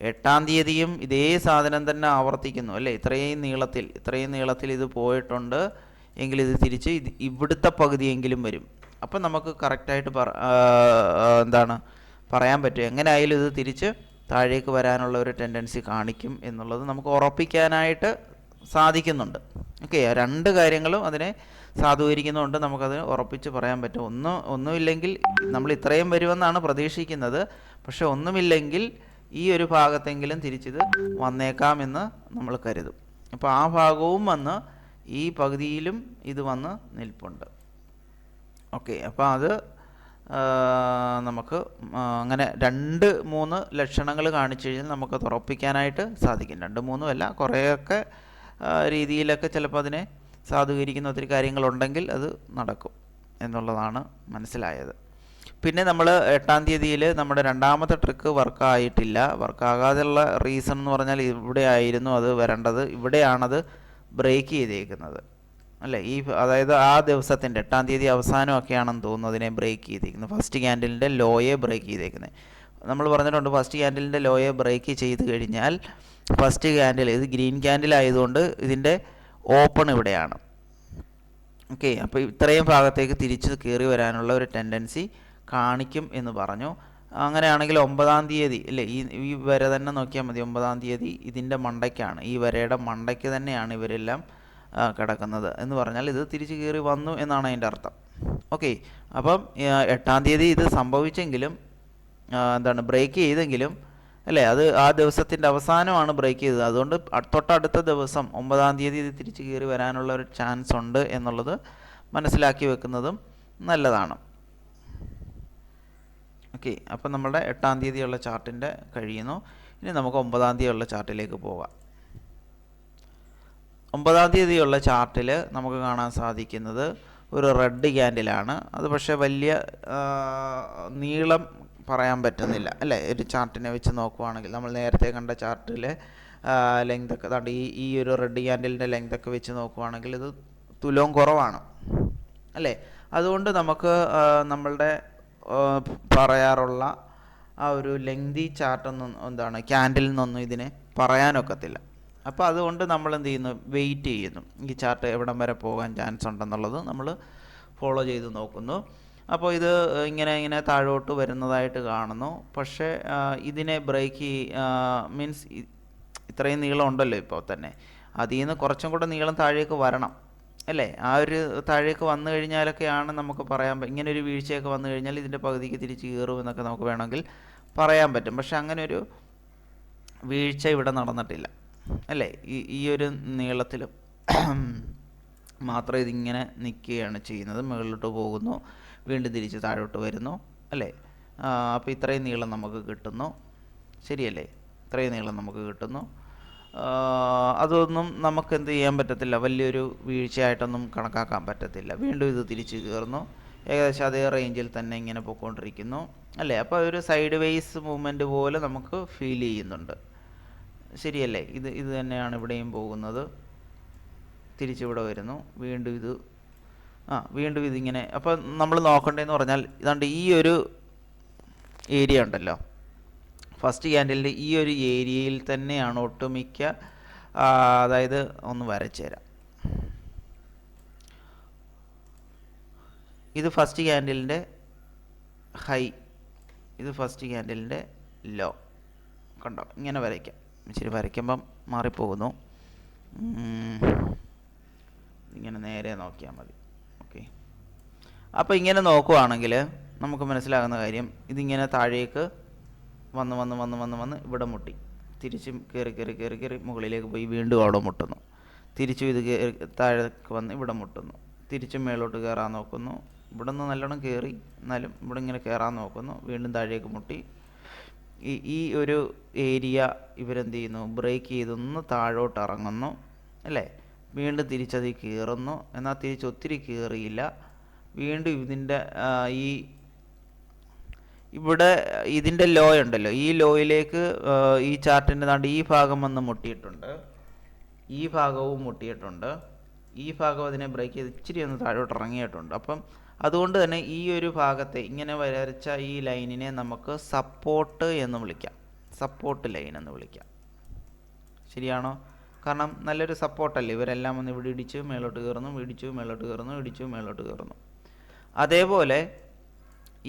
എട്ടാം തീയതിയും ഇതേ സാധനം തന്നെ ആവർത്തിക്കുന്നു അല്ലേ? ഇത്രയും നീളത്തിൽ ഇത്രയും നീളത്തിൽ ഇത് പോയിട്ടുണ്ട്. എങ്കിൽ ഇത് തിരിച്ച് ഇത് ഇവിടുത്തെ പകുതിയെങ്കിലും വരും. അപ്പം നമുക്ക് കറക്റ്റായിട്ട് പറ എന്താണ് പറയാൻ പറ്റും. എങ്ങനെയായാലും ഇത് തിരിച്ച് താഴേക്ക് വരാനുള്ള ഒരു ടെൻഡൻസി കാണിക്കും എന്നുള്ളത് നമുക്ക് ഉറപ്പിക്കാനായിട്ട് സാധിക്കുന്നുണ്ട്. ഓക്കെ രണ്ട് കാര്യങ്ങളും അതിനെ സാധൂകരിക്കുന്നുണ്ട്. നമുക്കത് ഉറപ്പിച്ച് പറയാൻ പറ്റും. ഒന്ന് ഒന്നുമില്ലെങ്കിൽ നമ്മൾ ഇത്രയും വരുമെന്നാണ് പ്രതീക്ഷിക്കുന്നത്. പക്ഷെ ഒന്നുമില്ലെങ്കിൽ ഈ ഒരു ഭാഗത്തെങ്കിലും തിരിച്ചിത് വന്നേക്കാമെന്ന് നമ്മൾ കരുതും. അപ്പോൾ ആ ഭാഗവും വന്ന് ഈ പകുതിയിലും ഇത് വന്ന് നിൽപ്പുണ്ട്. ഓക്കെ അപ്പോൾ അത് നമുക്ക് അങ്ങനെ രണ്ട് മൂന്ന് ലക്ഷണങ്ങൾ കാണിച്ചു കഴിഞ്ഞാൽ നമുക്ക് ഉറപ്പിക്കാനായിട്ട് സാധിക്കും. രണ്ട് മൂന്നും അല്ല കുറേയൊക്കെ രീതിയിലൊക്കെ ചിലപ്പോൾ അതിനെ സാധൂകരിക്കുന്ന ഒത്തിരി കാര്യങ്ങളുണ്ടെങ്കിൽ അത് നടക്കും എന്നുള്ളതാണ് മനസ്സിലായത്. പിന്നെ നമ്മൾ എട്ടാം തീയതിയിൽ നമ്മുടെ രണ്ടാമത്തെ ട്രിക്ക് വർക്കായിട്ടില്ല. വർക്കാകാതെയുള്ള റീസൺ എന്ന് പറഞ്ഞാൽ ഇവിടെ ആയിരുന്നു അത് വരേണ്ടത്. ഇവിടെയാണത് ബ്രേക്ക് ചെയ്തേക്കുന്നത്. അല്ലേ? ഈ അതായത് ആ ദിവസത്തിന്റെ എട്ടാം തീയതി അവസാനമൊക്കെയാണെന്ന് തോന്നുന്നു അതിനെ ബ്രേക്ക് ചെയ്തേക്കുന്നത്. ഫസ്റ്റ് ക്യാൻഡിലിന്റെ ലോയെ ബ്രേക്ക് ചെയ്തേക്കുന്നത്. നമ്മൾ പറഞ്ഞിട്ടുണ്ട് ഫസ്റ്റ് ക്യാൻഡിലിന്റെ ലോയെ ബ്രേക്ക് ചെയ്ത് കഴിഞ്ഞാൽ ഫസ്റ്റ് ക്യാൻഡിൽ ഇത് ഗ്രീൻ ക്യാൻഡിൽ ആയതുകൊണ്ട് ഇതിന്റെ ഓപ്പൺ ഇവിടെയാണ്. ഓക്കെ അപ്പോൾ ഇത്രയും ഭാഗത്തേക്ക് തിരിച്ച് കയറി വരാനുള്ള ഒരു ടെൻഡൻസി കാണിക്കും എന്ന് പറഞ്ഞു. അങ്ങനെയാണെങ്കിൽ ഒമ്പതാം തീയതി അല്ലേ ഈ ഈ വര തന്നെ നോക്കിയാൽ മതി ഒമ്പതാം തീയതി ഇതിന്റെ മണ്ടയ്ക്കാണ്. ഈ വരയുടെ മണ്ടയ്ക്ക് തന്നെയാണ് ഇവരെല്ലാം കിടക്കുന്നത് എന്ന് പറഞ്ഞാൽ ഇത് തിരിച്ചു കയറി വന്നു എന്നാണ് അതിന്റെ അർത്ഥം. ഓക്കെ അപ്പം എട്ടാം തീയതി ഇത് സംഭവിച്ചെങ്കിലും എന്താണ് ബ്രേക്ക് ചെയ്തെങ്കിലും അല്ലേ അത് ആ ദിവസത്തിന്റെ അവസാനമാണ് ബ്രേക്ക് ചെയ്തത്. അതുകൊണ്ട് തൊട്ടടുത്ത ദിവസം ഒമ്പതാം തീയതി ഇത് തിരിച്ചു കയറി വരാനുള്ള ഒരു ചാൻസ് ഉണ്ട് എന്നുള്ളത് മനസ്സിലാക്കി വെക്കുന്നതും നല്ലതാണ്. ഓക്കെ അപ്പം നമ്മുടെ എട്ടാം തീയതിയുള്ള ചാർട്ടിന്റെ കഴിയുന്നു. ഇനി നമുക്ക് ഒമ്പതാം തീയതിയുള്ള ചാർട്ടിലേക്ക് പോകാം. ഒമ്പതാം തീയതിയുള്ള ചാർട്ടിൽ നമുക്ക് കാണാൻ സാധിക്കുന്നത് ഒരു റെഡ് ക്യാൻഡിലാണ്. അത് പക്ഷേ വലിയ നീളം പറയാൻ പറ്റുന്നില്ല. അല്ലേ? ഒരു ചാർട്ടിനെ വെച്ച് നോക്കുവാണെങ്കിൽ നമ്മൾ നേരത്തെ കണ്ട ചാർട്ടിലെ ലെങ്ത് ഒക്കെ ദാണ്ട് ഈ ഈ ഒരു റെഡ് ക്യാൻഡിലിന്റെ ലെങ്ത് ഒക്കെ വെച്ച് നോക്കുവാണെങ്കിൽ ഇത് തുലവും കുറവാണ്. അല്ലേ? അതുകൊണ്ട് നമുക്ക് നമ്മളുടെ പറയാറുള്ള ആ ഒരു ലെങ്തി ചാർട്ടൊന്നും എന്താണ് ക്യാൻഡിൽ നിന്നൊന്നും ഇതിനെ പറയാനൊക്കത്തില്ല. അപ്പോൾ അതുകൊണ്ട് നമ്മൾ എന്ത് ചെയ്യുന്നു വെയിറ്റ് ചെയ്യുന്നു. ഈ ചാർട്ട് എവിടം വരെ പോകാൻ ചാൻസ് ഉണ്ടെന്നുള്ളത് നമ്മൾ ഫോളോ ചെയ്ത് നോക്കുന്നു. അപ്പോൾ ഇത് ഇങ്ങനെ ഇങ്ങനെ താഴോട്ട് വരുന്നതായിട്ട് കാണുന്നു. പക്ഷേ ഇതിനെ ബ്രേക്ക് മീൻസ് ഇത്രയും നീളം ഉണ്ടല്ലോ ഇപ്പോൾ തന്നെ. അതിൽ നിന്ന് കുറച്ചും കൂടെ നീളം താഴേക്ക് വരണം. അല്ലേ? ആ ഒരു താഴേക്ക് വന്നു കഴിഞ്ഞാലൊക്കെയാണ് നമുക്ക് പറയാൻ ഇങ്ങനെ ഒരു വീഴ്ചയൊക്കെ വന്നു കഴിഞ്ഞാൽ ഇതിന്റെ പകുതിക്ക് തിരിച്ച് കയറും എന്നൊക്കെ നമുക്ക് വേണമെങ്കിൽ പറയാൻ പറ്റും. പക്ഷെ അങ്ങനെ ഒരു വീഴ്ച ഇവിടെ നടന്നിട്ടില്ല. അല്ലേ? ഈ ഈ ഒരു നീളത്തിലും മാത്രം ഇതിങ്ങനെ നിൽക്കുകയാണ് ചെയ്യുന്നത്. മുകളിലോട്ട് പോകുന്നു. വീണ്ടും തിരിച്ച് താഴോട്ട് വരുന്നു. അല്ലേ? അപ്പോൾ ഇത്രയും നീളം നമുക്ക് കിട്ടുന്നു. ശരിയല്ലേ? ഇത്രയും നീളം നമുക്ക് കിട്ടുന്നു. അതൊന്നും നമുക്ക് എന്ത് ചെയ്യാൻ പറ്റത്തില്ല. വലിയൊരു വീഴ്ചയായിട്ടൊന്നും കണക്കാക്കാൻ പറ്റത്തില്ല. വീണ്ടും ഇത് തിരിച്ചു കയറുന്നു. ഏകദേശം അതേ റേഞ്ചിൽ തന്നെ ഇങ്ങനെ പോയിക്കൊണ്ടിരിക്കുന്നു അല്ലേ? അപ്പോൾ ഒരു സൈഡ് വേസ് മൂവ്മെന്റ് പോലെ നമുക്ക് ഫീൽ ചെയ്യുന്നുണ്ട്. ശരിയല്ലേ? ഇത് ഇത് തന്നെയാണ് ഇവിടെയും പോകുന്നത്. തിരിച്ചിവിടെ വരുന്നു. വീണ്ടും ഇത് ആ വീണ്ടും ഇതിങ്ങനെ. അപ്പോൾ നമ്മൾ നോക്കേണ്ടതെന്ന് പറഞ്ഞാൽ ഇതാണ്ട് ഈ ഒരു ഏരിയ ഉണ്ടല്ലോ. ഫസ്റ്റ് ക്യാൻഡിലിന്റെ ഈ ഒരു ഏരിയയിൽ തന്നെയാണ് ഒട്ടുമിക്ക അതായത് ഒന്ന് വരച്ചു തരാം. ഇത് ഫസ്റ്റ് ക്യാൻഡിലിന്റെ ഹൈ ഇത് ഫസ്റ്റ് ക്യാൻഡിലിന്റെ ലോ. കണ്ടോ? ഇങ്ങനെ വരയ്ക്കാം. ഇച്ചിരി വരയ്ക്കുമ്പം മാറിപ്പോകുന്നു. ഇങ്ങനെ നേരെ നോക്കിയാൽ മതി. ഓക്കെ. അപ്പോൾ ഇങ്ങനെ നോക്കുവാണെങ്കിൽ നമുക്ക് മനസ്സിലാകുന്ന കാര്യം ഇതിങ്ങനെ താഴേക്ക് വന്ന് വന്ന് വന്ന് വന്ന് വന്ന് ഇവിടെ മുട്ടി. തിരിച്ചും കയറി കയറി കയറി കയറി മുകളിലേക്ക് പോയി വീണ്ടും അവിടെ മുട്ടുന്നു. തിരിച്ചും ഇത് കയറി താഴേക്ക് വന്ന് ഇവിടെ മുട്ടുന്നു. തിരിച്ചും മേലോട്ട് കയറാൻ നോക്കുന്നു. ഇവിടെ നിന്ന് നല്ലോണം കയറി എന്നാലും ഇവിടെ ഇങ്ങനെ കയറാൻ നോക്കുന്നു. വീണ്ടും താഴേക്ക് മുട്ടി. ഈ ഈ ഒരു ഏരിയ ഇവരെന്ത് ചെയ്യുന്നു? ബ്രേക്ക് ചെയ്തൊന്ന് താഴോട്ട് ഇറങ്ങുന്നു. അല്ലേ? വീണ്ടും തിരിച്ചത് കയറുന്നു. എന്നാൽ തിരിച്ച് ഒത്തിരി കയറിയില്ല വീണ്ടും ഇതിന്റെ ഈ ഇവിടെ ഇതിന്റെ ലോ ഉണ്ടല്ലോ. ഈ ലോയിലേക്ക് ഈ ചാർട്ടിന്റെ താണ്ട് ഈ ഭാഗം വന്ന് മുട്ടിയിട്ടുണ്ട്. ഈ ഭാഗവും മുട്ടിയിട്ടുണ്ട്. ഈ ഭാഗം അതിനെ ബ്രേക്ക് ചെയ്ത് ഇച്ചിരി ഒന്ന് താഴോട്ട് ഇറങ്ങിയിട്ടുണ്ട്. അപ്പം അതുകൊണ്ട് തന്നെ ഈ ഒരു ഭാഗത്തെ ഇങ്ങനെ വരച്ച ഈ ലൈനിനെ നമുക്ക് സപ്പോർട്ട് എന്ന് വിളിക്കാം. സപ്പോർട്ട് ലൈൻ എന്ന് വിളിക്കാം. ശരിയാണോ? കാരണം നല്ലൊരു സപ്പോർട്ടല്ലേ ഇവരെല്ലാം ഒന്ന് ഇവിടെ ഇടിച്ച് മേലോട്ട് കയറുന്നു ഇടിച്ചു മേലോട്ട് കയറുന്നു ഇടിച്ചു മേലോട്ട് കയറുന്നു. അതേപോലെ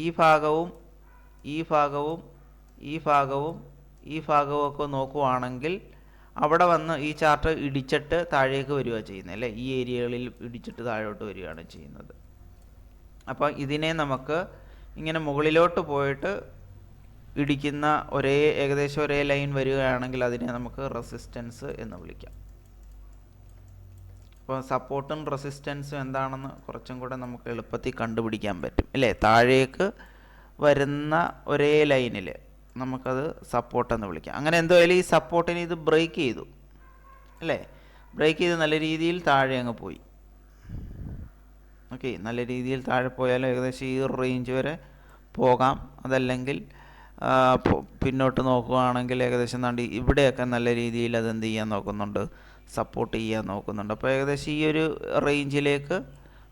ഈ ഭാഗവും ഈ ഭാഗവും ഈ ഭാഗവും ഈ ഭാഗവും ഒക്കെ നോക്കുവാണെങ്കിൽ അവിടെ വന്ന് ഈ ചാർട്ട് ഇടിച്ചിട്ട് താഴേക്ക് വരിക ചെയ്യുന്നത് അല്ലേ? ഈ ഏരിയകളിൽ ഇടിച്ചിട്ട് താഴോട്ട് വരികയാണ് ചെയ്യുന്നത്. അപ്പോൾ ഇതിനെ നമുക്ക് ഇങ്ങനെ മുകളിലോട്ട് പോയിട്ട് ഇടിക്കുന്ന ഒരേ ഏകദേശം ഒരേ ലൈൻ വരികയാണെങ്കിൽ അതിനെ നമുക്ക് റെസിസ്റ്റൻസ് എന്ന് വിളിക്കാം. അപ്പോൾ സപ്പോർട്ടും റെസിസ്റ്റൻസും എന്താണെന്ന് കുറച്ചും കൂടെ നമുക്ക് എളുപ്പത്തിൽ കണ്ടുപിടിക്കാൻ പറ്റും അല്ലേ? താഴേക്ക് വരുന്ന ഒരേ ലൈനിൽ നമുക്കത് സപ്പോർട്ട് എന്ന് വിളിക്കാം. അങ്ങനെ എന്തായാലും ഈ സപ്പോർട്ടിനെ ഇത് ബ്രേക്ക് ചെയ്തു. അല്ലേ? ബ്രേക്ക് ചെയ്ത് നല്ല രീതിയിൽ താഴെ അങ്ങ് പോയി. ഓക്കെ നല്ല രീതിയിൽ താഴെ പോയാലും ഏകദേശം ഈ റേഞ്ച് വരെ പോകാം. അതല്ലെങ്കിൽ പിന്നോട്ട് നോക്കുകയാണെങ്കിൽ ഏകദേശം നണ്ടി ഇവിടെയൊക്കെ നല്ല രീതിയിൽ അത് എന്ത് ചെയ്യാൻ നോക്കുന്നുണ്ട്. സപ്പോർട്ട് ചെയ്യാൻ നോക്കുന്നുണ്ട്. അപ്പോൾ ഏകദേശം ഈ ഒരു റേഞ്ചിലേക്ക്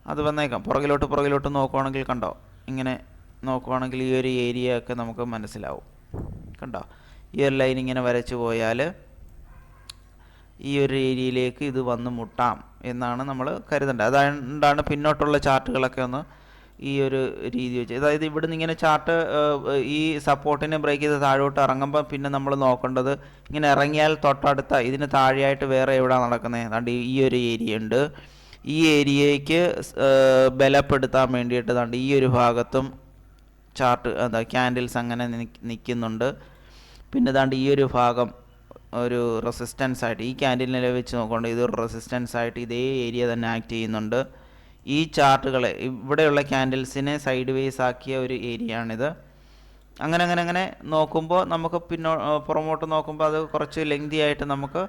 അത് വന്നേക്കാം. പുറകിലോട്ട് പുറകിലോട്ട് നോക്കുവാണെങ്കിൽ കണ്ടോ? ഇങ്ങനെ നോക്കുവാണെങ്കിൽ ഈ ഒരു ഏരിയ ഒക്കെ നമുക്ക് മനസ്സിലാവും. കണ്ടോ? ഈ ഒരു ലൈൻ ഇങ്ങനെ വരച്ചു പോയാൽ ഈ ഒരു ഏരിയയിലേക്ക് ഇത് വന്ന് മുട്ടാം എന്നാണ് നമ്മൾ കരുതേണ്ടത്. അതുകൊണ്ടാണ് പിന്നോട്ടുള്ള ചാർട്ടുകളൊക്കെ ഒന്ന് ഈ ഒരു രീതി വെച്ച്. അതായത് ഇവിടുന്ന് ഇങ്ങനെ ചാർട്ട് ഈ സപ്പോർട്ടിനെ ബ്രേക്ക് ചെയ്ത് താഴോട്ട് ഇറങ്ങുമ്പോൾ പിന്നെ നമ്മൾ നോക്കേണ്ടത് ഇങ്ങനെ ഇറങ്ങിയാൽ തൊട്ടടുത്ത ഇതിന് താഴെയായിട്ട് വേറെ എവിടെ നടക്കുന്നത് ഏതാണ്ട് ഈ ഒരു ഏരിയ ഉണ്ട്. ഈ ഏരിയയ്ക്ക് ബലപ്പെടുത്താൻ വേണ്ടിയിട്ട് ദാണ്ട് ഈ ഒരു ഭാഗത്തും ചാർട്ട് എന്താ ക്യാൻഡിൽസ് അങ്ങനെ നിൽക്കുന്നുണ്ട് പിന്നെ ദാണ്ട് ഈ ഒരു ഭാഗം ഒരു റെസിസ്റ്റൻസ് ആയിട്ട് ഈ ക്യാൻഡിലിനെ വെച്ച് നോക്കുകൊണ്ട് ഇതൊരു റെസിസ്റ്റൻസ് ആയിട്ട് ഇതേ ഏരിയ തന്നെ ആക്ട് ചെയ്യുന്നുണ്ട്. ഈ ചാർട്ടുകളെ ഇവിടെയുള്ള ക്യാൻഡിൽസിനെ സൈഡ് വേസ് ആക്കിയ ഒരു ഏരിയ ആണിത് അങ്ങനെ അങ്ങനെ അങ്ങനെ നോക്കുമ്പോൾ നമുക്ക് പിന്നോ പുറമോട്ട് നോക്കുമ്പോൾ അത് കുറച്ച് ലെങ്തി ആയിട്ട് നമുക്ക്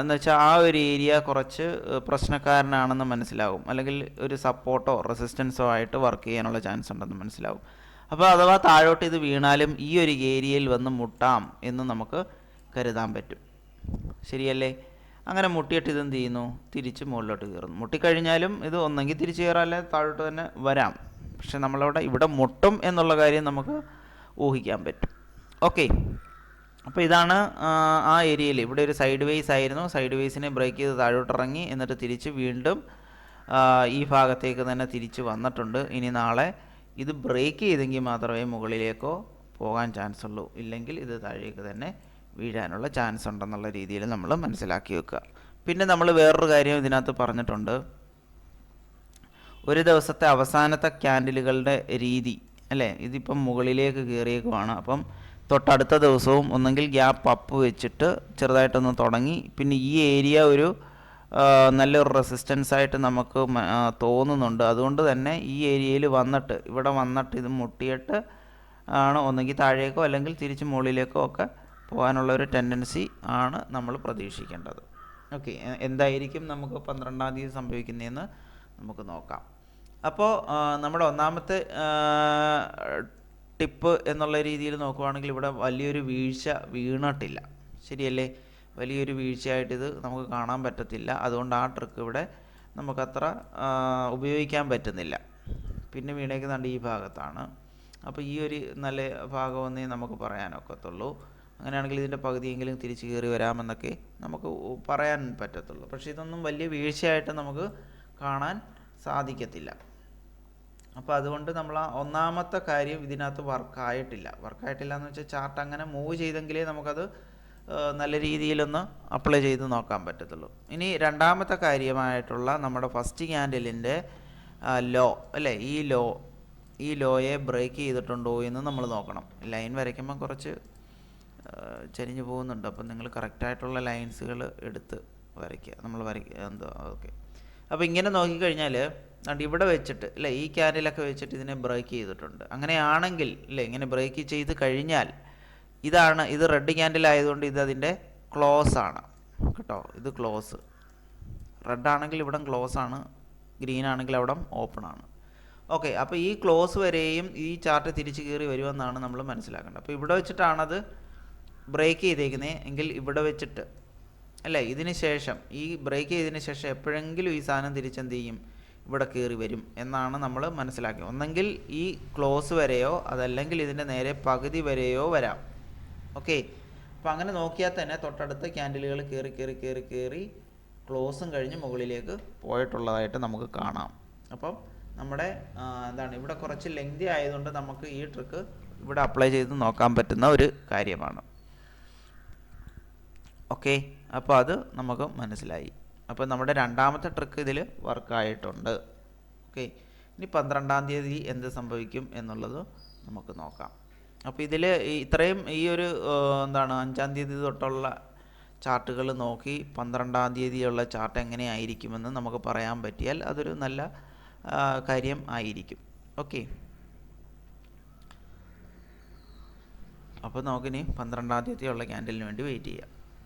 എന്ന് വെച്ചാൽ ആ ഒരു ഏരിയ കുറച്ച് പ്രശ്നക്കാരനാണെന്ന് മനസ്സിലാവും. അല്ലെങ്കിൽ ഒരു സപ്പോർട്ടോ റെസിസ്റ്റൻസോ ആയിട്ട് വർക്ക് ചെയ്യാനുള്ള ചാൻസ് ഉണ്ടെന്ന് മനസ്സിലാവും. അപ്പോൾ അഥവാ താഴോട്ട് ഇത് വീണാലും ഈ ഒരു ഏരിയയിൽ വന്ന് മുട്ടാം എന്ന് നമുക്ക് കരുതാൻ പറ്റും. ശരിയല്ലേ? അങ്ങനെ മുട്ടിയിട്ട് ഇതെന്ത് ചെയ്യുന്നു? തിരിച്ച് മുകളിലോട്ട് കയറുന്നു. മുട്ടിക്കഴിഞ്ഞാലും ഇത് ഒന്നെങ്കിൽ തിരിച്ച് കയറാം അല്ലെ താഴോട്ട് തന്നെ വരാം. പക്ഷെ നമ്മളവിടെ ഇവിടെ മുട്ടും എന്നുള്ള കാര്യം നമുക്ക് ഊഹിക്കാൻ പറ്റും. ഓക്കെ. അപ്പോൾ ഇതാണ് ആ ഏരിയയിൽ. ഇവിടെ ഒരു സൈഡ് വേസ് ആയിരുന്നു. സൈഡ് വേസിനെ ബ്രേക്ക് ചെയ്ത് താഴോട്ട് ഇറങ്ങി. എന്നിട്ട് തിരിച്ച് വീണ്ടും ഈ ഭാഗത്തേക്ക് തന്നെ തിരിച്ച് വന്നിട്ടുണ്ട്. ഇനി നാളെ ഇത് ബ്രേക്ക് ചെയ്തെങ്കിൽ മാത്രമേ മുകളിലേക്കോ പോകാൻ ചാൻസ് ഉള്ളൂ. ഇല്ലെങ്കിൽ ഇത് താഴേക്ക് തന്നെ വീഴാനുള്ള ചാൻസ് ഉണ്ടെന്നുള്ള രീതിയിൽ നമ്മൾ മനസ്സിലാക്കി വെക്കുക. പിന്നെ നമ്മൾ വേറൊരു കാര്യം ഇതിനകത്ത് പറഞ്ഞിട്ടുണ്ട്. ഒരു ദിവസത്തെ അവസാനത്തെ ക്യാൻഡിലുകളുടെ രീതി അല്ലേ? ഇതിപ്പം മുകളിലേക്ക് കയറിയേക്കുവാണ്. അപ്പം തൊട്ടടുത്ത ദിവസവും ഒന്നെങ്കിൽ ഗ്യാപ്പ് അപ്പ് വെച്ചിട്ട് ചെറുതായിട്ടൊന്ന് തുടങ്ങി. പിന്നെ ഈ ഏരിയ ഒരു നല്ലൊരു റെസിസ്റ്റൻസ് ആയിട്ട് നമുക്ക് തോന്നുന്നുണ്ട്. അതുകൊണ്ട് തന്നെ ഈ ഏരിയയിൽ വന്നിട്ട് ഇവിടെ വന്നിട്ട് ഇത് മുട്ടിയിട്ട് ആണ് ഒന്നുകിൽ താഴേക്കോ അല്ലെങ്കിൽ തിരിച്ച് മുകളിലേക്കോ ഒക്കെ പോകാനുള്ള ഒരു ടെൻഡൻസി ആണ് നമ്മൾ പ്രതീക്ഷിക്കേണ്ടത്. ഓക്കെ എന്തായിരിക്കും നമുക്ക് പന്ത്രണ്ടാം തീയതി സംഭവിക്കുന്നതെന്ന് നമുക്ക് നോക്കാം. അപ്പോൾ നമ്മുടെ ഒന്നാമത്തെ ടിപ്പ് എന്നുള്ള രീതിയിൽ നോക്കുവാണെങ്കിൽ ഇവിടെ വലിയൊരു വീഴ്ച വീണിട്ടില്ല. ശരിയല്ലേ? വലിയൊരു വീഴ്ചയായിട്ട് ഇത് നമുക്ക് കാണാൻ പറ്റത്തില്ല. അതുകൊണ്ട് ആ ട്രിക്ക് ഇവിടെ നമുക്കത്ര ഉപയോഗിക്കാൻ പറ്റുന്നില്ല. പിന്നെ വീണേക്കുന്നുണ്ട് ഈ ഭാഗത്താണ്. അപ്പോൾ ഈ ഒരു നല്ല ഭാഗമെന്നേ നമുക്ക് പറയാനൊക്കത്തുള്ളൂ. അങ്ങനെയാണെങ്കിൽ ഇതിന്റെ പകുതിയെങ്കിലും തിരിച്ച് കയറി വരാമെന്നൊക്കെ നമുക്ക് പറയാൻ പറ്റത്തുള്ളൂ. പക്ഷേ ഇതൊന്നും വലിയ വീഴ്ചയായിട്ട് നമുക്ക് കാണാൻ സാധിക്കത്തില്ല. അപ്പോൾ അതുകൊണ്ട് നമ്മൾ ആ ഒന്നാമത്തെ കാര്യം ഇതിനകത്ത് വർക്കായിട്ടില്ല വർക്കായിട്ടില്ല എന്ന് വെച്ചാൽ ചാർട്ട് അങ്ങനെ മൂവ് ചെയ്തെങ്കിലേ നമുക്കത് നല്ല രീതിയിലൊന്ന് അപ്ലൈ ചെയ്ത് നോക്കാൻ പറ്റത്തുള്ളൂ. ഇനി രണ്ടാമത്തെ കാര്യമായിട്ടുള്ള നമ്മുടെ ഫസ്റ്റ് ക്യാൻഡിലിന്റെ ലോ അല്ലേ? ഈ ലോ ഈ ലോയെ ബ്രേക്ക് ചെയ്തിട്ടുണ്ടോ എന്ന് നമ്മൾ നോക്കണം. ലൈൻ വരയ്ക്കുമ്പോൾ കുറച്ച് ചരിഞ്ഞു പോകുന്നുണ്ട്. അപ്പം നിങ്ങൾ കറക്റ്റായിട്ടുള്ള ലൈൻസുകൾ എടുത്ത് വരയ്ക്കുക. നമ്മൾ വരയ്ക്കുക എന്തോ ഓക്കെ അപ്പോൾ ഇങ്ങനെ നോക്കിക്കഴിഞ്ഞാൽ അതുകൊണ്ട് ഇവിടെ വെച്ചിട്ട് അല്ലേ ഈ ക്യാൻഡിലൊക്കെ വെച്ചിട്ട് ഇതിനെ ബ്രേക്ക് ചെയ്തിട്ടുണ്ട്. അങ്ങനെയാണെങ്കിൽ അല്ലേ ഇങ്ങനെ ബ്രേക്ക് ചെയ്ത് കഴിഞ്ഞാൽ ഇതാണ് ഇത് റെഡ് ക്യാൻഡിൽ ആയതുകൊണ്ട് ഇത് അതിന്റെ ക്ലോസ് ആണ്. കേട്ടോ ഇത് ക്ലോസ് റെഡ് ആണെങ്കിൽ ഇവിടം ക്ലോസ് ആണ് ഗ്രീൻ ആണെങ്കിൽ അവിടെ ഓപ്പൺ ആണ്. ഓക്കെ അപ്പോൾ ഈ ക്ലോസ് വരെയും ഈ ചാർട്ട് തിരിച്ച് കയറി വരുമെന്നാണ് നമ്മൾ മനസ്സിലാക്കേണ്ടത്. അപ്പോൾ ഇവിടെ വെച്ചിട്ടാണത് ബ്രേക്ക് ചെയ്തേക്കുന്നത് എങ്കിൽ ഇവിടെ വെച്ചിട്ട്. അല്ലേ ഇതിന് ശേഷം ഈ ബ്രേക്ക് ചെയ്തതിന് ശേഷം എപ്പോഴെങ്കിലും ഈ സാധനം തിരിച്ചെന്ത് ചെയ്യും? ഇവിടെ കയറി വരും എന്നാണ് നമ്മൾ മനസ്സിലാക്കിയത്. ഒന്നെങ്കിൽ ഈ ക്ലോസ് വരെയോ അതല്ലെങ്കിൽ ഇതിന്റെ നേരെ പകുതി വരെയോ വരാം. ഓക്കെ അപ്പോൾ അങ്ങനെ നോക്കിയാൽ തന്നെ തൊട്ടടുത്ത് ക്യാൻഡിലുകൾ കയറി കയറി കയറി കയറി ക്ലോസും കഴിഞ്ഞ് മുകളിലേക്ക് പോയിട്ടുള്ളതായിട്ട് നമുക്ക് കാണാം. അപ്പം നമ്മുടെ എന്താണ് ഇവിടെ കുറച്ച് ലെങ്തി ആയതുകൊണ്ട് നമുക്ക് ഈ ട്രിക്ക് ഇവിടെ അപ്ലൈ ചെയ്ത് നോക്കാൻ പറ്റുന്ന ഒരു കാര്യമാണ്. ഓക്കെ അപ്പോൾ അത് നമുക്ക് മനസ്സിലായി. അപ്പോൾ നമ്മുടെ രണ്ടാമത്തെ ട്രിക്ക് ഇതിൽ വർക്കായിട്ടുണ്ട്. ഓക്കെ ഇനി പന്ത്രണ്ടാം തീയതി എന്ത് സംഭവിക്കും എന്നുള്ളത് നമുക്ക് നോക്കാം. അപ്പോൾ ഇതിൽ ഇത്രയും ഈ ഒരു എന്താണ് അഞ്ചാം തീയതി തൊട്ടുള്ള ചാർട്ടുകൾ നോക്കി പന്ത്രണ്ടാം തീയതിയുള്ള ചാർട്ട് എങ്ങനെയായിരിക്കുമെന്ന് നമുക്ക് പറയാൻ പറ്റിയാൽ അതൊരു നല്ല കാര്യം ആയിരിക്കും. ഓക്കെ. അപ്പോൾ നമുക്കിനി പന്ത്രണ്ടാം തീയതിയുള്ള ക്യാൻഡലിന് വേണ്ടി വെയിറ്റ് ചെയ്യാം.